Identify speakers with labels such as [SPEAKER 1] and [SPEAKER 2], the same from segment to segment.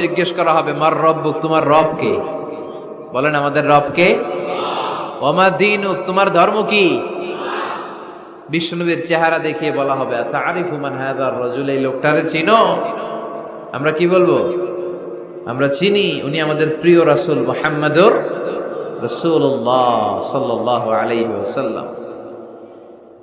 [SPEAKER 1] জিজ্ঞেস করা হবে, মার রব্বুক তোমার রব কে? বলেন, আমাদের রব কে? ওমা দিনুক, তোমার ধর্ম কি? বিষ্ণুবীর চেহারা দেখিয়ে বলা হবে এই লোকটারে চিনো? আমরা কি বলব? আমরা চিনি, উনি আমাদের প্রিয় রাসূল মুহাম্মাদুর আলাইহি ওয়াসাল্লাম।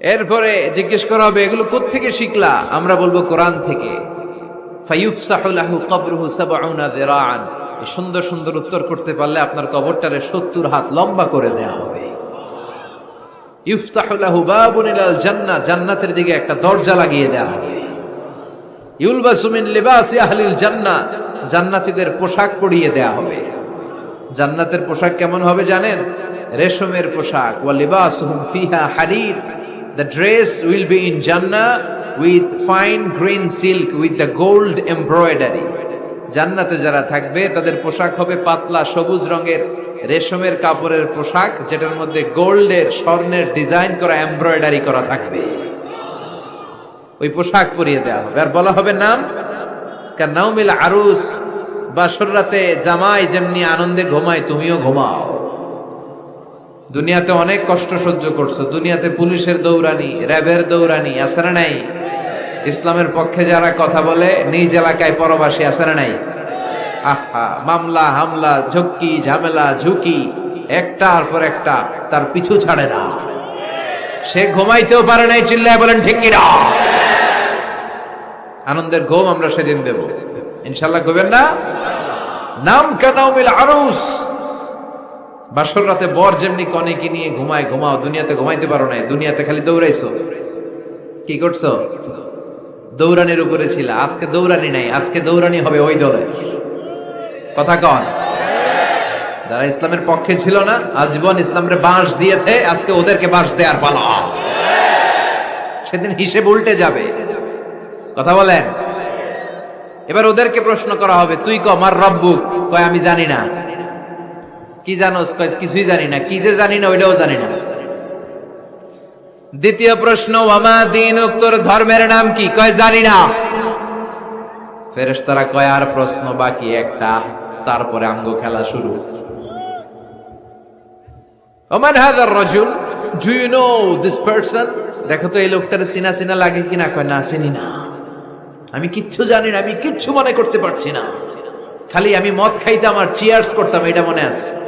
[SPEAKER 1] এরপরে জিজ্ঞেস করা হবে, এগুলো কোত্থেকে শিখলা? আমরা বলব, কোরআন থেকে। কবরুহু এই সুন্দর সুন্দর উত্তর করতে পারলে আপনার কবরটারে 70 হাত লম্বা করে হবে। ইফতাহু লাহু বাবুন ইলাল জান্নাহ, জান্নাতের দিকে একটা দরজা লাগিয়ে দেয়া হবে। ইউলবাসু মিন লিবাসি আহলিল জান্নাহ, জান্নাতীদের পোশাক পরিয়ে দেয়া হবে। জান্নাতের পোশাক কেমন হবে জানেন? রেশমের পোশাক। ওয়া লিবাসুহুম ফিহা হারির। The dress will be in Jannah with fine green silk with the gold embroidery জান্নাতে যারা থাকবে, তাদের পোশাক হবে পাতলা সবুজ রঙের রেশমের কাপড়ের পোশাক, যেটার মধ্যে গোল্ডের, স্বর্ণের ডিজাইন করা এমব্রয়ডারি করা থাকবে। ওই পোশাক পরিয়ে দেওয়া হবে। আর বলা হবে নাম নাউমিল আরুস, বাসর রাতে জামাই যেমনি আনন্দে ঘুমায়, তুমিও ঘুমাও। দুনিয়াতে অনেক কষ্ট সহ্য করছ। দুনিয়াতে পুলিশের দৌড়ানি, র্যাবের দৌড়ানি আছে না নাই? ইসলামের পক্ষে যারা কথা বলে, নিজ এলাকায় পরবাসী আছে না নাই? আহা, মামলা, হামলা, ঝক্কি, ঝামেলা, ঝুঁকি একটার পর একটা তার পিছু ছাড়ে না। সে ঘুমাইতেও পারে নাই, চিল্লায় বলেন, ঠিক কিনা? আনন্দের ঘুম আমরা সেদিন দেব। ইনশাল্লাহ ঘুমেন না? নাম কানাউমিল আরুস বাসর রাতে বর যেমনি কনেকে নিয়ে ঘুমায়, ঘুমাও, দুনিয়াতে ঘুমাইতে পারো নাই, দুনিয়াতে খালি দৌড়াইছো। কি করছ? দৌড়ানির উপরে ছিল, আজকে দৌড়ানি নাই, আজকে দৌড়ানি হবে ওই দলে। কথা কন। যারা ইসলামের পক্ষে ছিল না, আজীবন ইসলামের বাঁশ দিয়েছে, আজকে ওদেরকে বাঁশ দেওয়ার পালা। সেদিন হিসেব উল্টে যাবে। কথা বলেন। এবার ওদেরকে প্রশ্ন করা হবে, তুই ক আমার রব্বুক কয়, আমি জানি না। কি কয়, কিছুই জানি না। কি যে জানি না, ওইটাও জানি না। দ্বিতীয় প্রশ্ন, ওয়ামা দিন তোর ধর্মের নাম কি? কয়, জানি না। ফেরেশতারা কয়, আর প্রশ্ন বাকি একটা। তারপরে আঙ্গ খেলা শুরু। ওমান রাজুল? Do you know this person দেখো তো, এই লোকটার চিনা চিনা লাগে কিনা কয়, না, চিনি না। আমি কিচ্ছু জানি না, আমি কিচ্ছু মনে করতে পারছি না। খালি আমি মদ খাইতাম আর চিয়ার্স করতাম, এটা মনে আছে?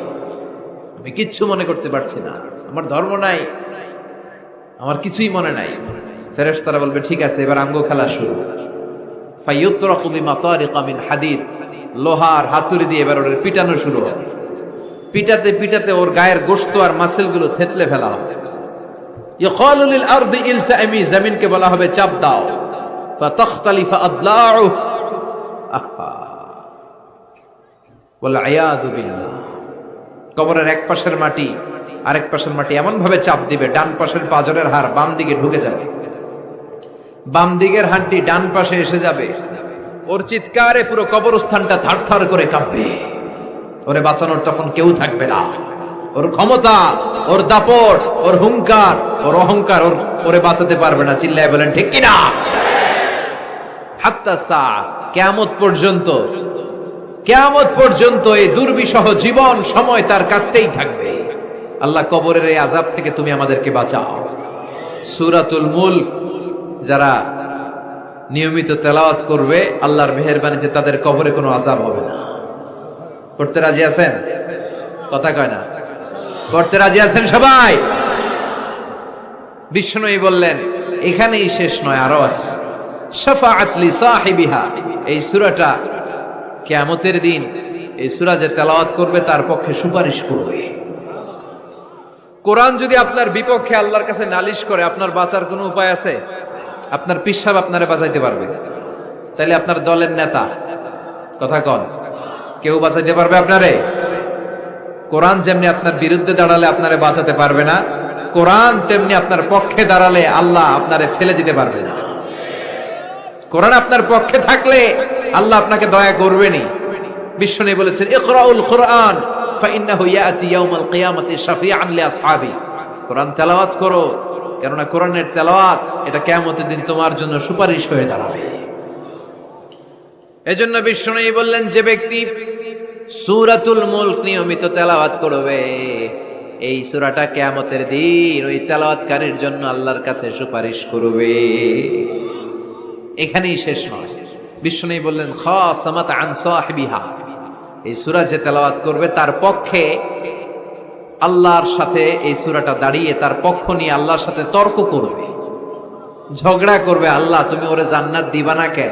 [SPEAKER 1] আমি কিচ্ছু মনে করতে পারছি না। আমার ধর্ম নাই। আমার কিছুই মনে নাই। ফেরেস তারা বলবে, ঠিক আছে, এবার আঙ্গ খেলা শুরু। ফাইয়ুত্তরাকু বিমাতারিকা মিন হাদিদ। লোহার হাতুড়ি দিয়ে এবার ওর পিটানো শুরু হবে। পিটাতে পিটাতে ওর গায়ের গোশত আর মাসেলগুলো থেতলে ফেলা হবে। ইয়কালু লিল আরদি ইলতাইমি জমিনকে বলা হবে, চাপ দাও। ফাতাখতালিফা আদলাউ আহা। ওয়াল আয়াদু বিল্লাহ। কবরের এক পাশের মাটি, আরেক পাশের মাটি এমন ভাবে চাপ দিবে, ডান পাশের পাজরের হাড় বাম দিকে ঢুকে যাবে। বাম দিকের হাড্ডি ডান পাশে এসে যাবে। ওর চিৎকারে পুরো কবরস্থানটা থারথার করে কাঁপবে। ওরে বাঁচানোর তখন কেউ থাকবে না। ওর ক্ষমতা, ওর দাপট, ওর হুঙ্কার ওর অহংকার ওর ওরে বাঁচাতে পারবে না। চিল্লায় বলেন, ঠিক কিনা হাত্তা সা কেয়ামত পর্যন্ত কেয়ামত পর্যন্ত এই দুর্বিষহ জীবন সময় তার কাটতেই থাকবে। আল্লাহ কবরের এই আজাব থেকে তুমি আমাদেরকে বাঁচাও। সুরাতুল মুল্ক যারা নিয়মিত তেলাওয়াত করবে, আল্লাহর মেহরবানিতে তাদের কবরে কোনো আজাব হবে না। করতে রাজি আছেন? কথা কয় না। করতে রাজি আছেন সবাই? বিষ্ণুই বললেন, এখানেই শেষ নয়, আরও আছে। শাফাআত লি সাহিবিহা, এই সূরাটা কিয়ামতের দিন এই সূরা যে তেলাওয়াত করবে, তার পক্ষে সুপারিশ করবে। কোরআন যদি আপনার বিপক্ষে আল্লাহর কাছে নালিশ করে, আপনার বাঁচার কোনো উপায় আছে? আপনার পিসাব আপনারে বাঁচাইতে পারবে। চাইলে আপনার দলের নেতা। কথা কন। কেউ বাঁচাইতে পারবে আপনারে? কোরআন যেমনি আপনার বিরুদ্ধে দাঁড়ালে আপনারে বাঁচাতে পারবে না, কোরআন তেমনি আপনার পক্ষে দাঁড়ালে আল্লাহ আপনারে ফেলে দিতে পারবে না। কোরআন আপনার পক্ষে থাকলে আল্লাহ আপনাকে দয়া করবেনি বিশ্বনী বলেছেন, ইকরাউল কোরআন, ফাইন্নাহু ইয়াতি ইয়াউমাল কিয়ামাতি শাফিআন লিআসহাবি। কোরআন তেলাওয়াত করো, কেননা কোরআনের তেলাওয়াত এটা কিয়ামতের দিন তোমার জন্য সুপারিশ হয়ে দাঁড়াবে। এজন্য বিশ্বনী বললেন, যে ব্যক্তি সূরাতুল মুলক নিয়মিত তেলাওয়াত করবে, এই সূরাটা কিয়ামতের দিন ওই তেলাওয়াতকারীর জন্য আল্লাহর কাছে সুপারিশ করবে। এখানেই শেষ নয়। বিষ্ণু বললেন, খাসামাত আন এই সুরা যে তেলাওয়াত করবে, তার পক্ষে আল্লাহর সাথে এই সুরাটা দাঁড়িয়ে তার পক্ষ নিয়ে আল্লাহর সাথে তর্ক করবে। ঝগড়া করবে, আল্লাহ, তুমি ওরে জান্নাত দিবা না কেন?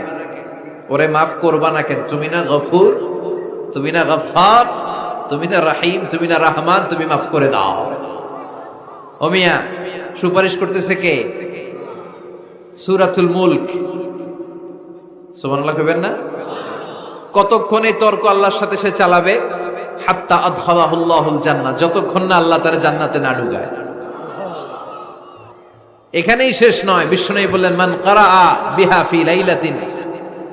[SPEAKER 1] ওরে মাফ করবা না কেন? তুমি না গফুর, তুমি না গফার তুমি না রাহিম, তুমি না রহমান, তুমি মাফ করে দাও। ওমিয়া সুপারিশ করতেছে কে? সুরাতুল মুলক। সুবহানাল্লাহ কইবেন না? কতক্ষণ এই তর্ক আল্লাহর সাথে সে চালাবে? হাত্তা আদখালাহুল্লাহুল জান্নাহ, যতক্ষণ না আল্লাহ তার জান্নাতে না ঢুকায়। এখানেই শেষ নয়, বিষ্ণু বললেন, মান কারাআ বিহা ফি লাইলাতিন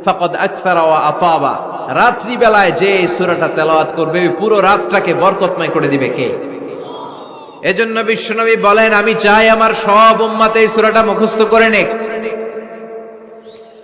[SPEAKER 1] ফাকাদ আকসারা ওয়া আতাবা। রাত্রি বেলায় যে সূরাটা তেলাওয়াত করবে পুরো রাতটাকে বরকতময় করে দিবে কে? এজন্য বিশ্বনবী বলেন, আমি চাই আমার সব উম্মাতে এই সূরাটা মুখস্থ করে নেক।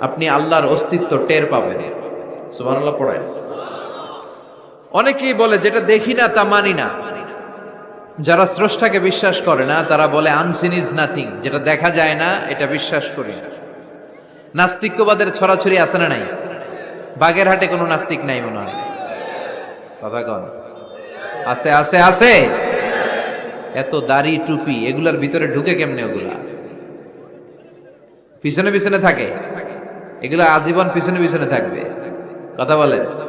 [SPEAKER 1] আপনি আল্লাহর অস্তিত্ব টের পাবেন। পড়ায় অনেকেই বলে, যেটা দেখি না, তা মানি না। যারা স্রষ্টাকে বিশ্বাস করে না, তারা বলে আনসিন ইজ নাথিং যেটা দেখা যায় না, এটা বিশ্বাস করি নাস্তিক্যবাদের ছড়াছড়ি আছে না নাই? বাগেরহাটে কোনো নাস্তিক নাই মনে হয়। কথা আছে আছে আছে। এত দাড়ি, টুপি, এগুলার ভিতরে ঢুকে কেমনে ওগুলা? পিছনে পিছনে থাকে। এগুলা আজীবন পিছনে পিছনে থাকবে। কথা বলেন।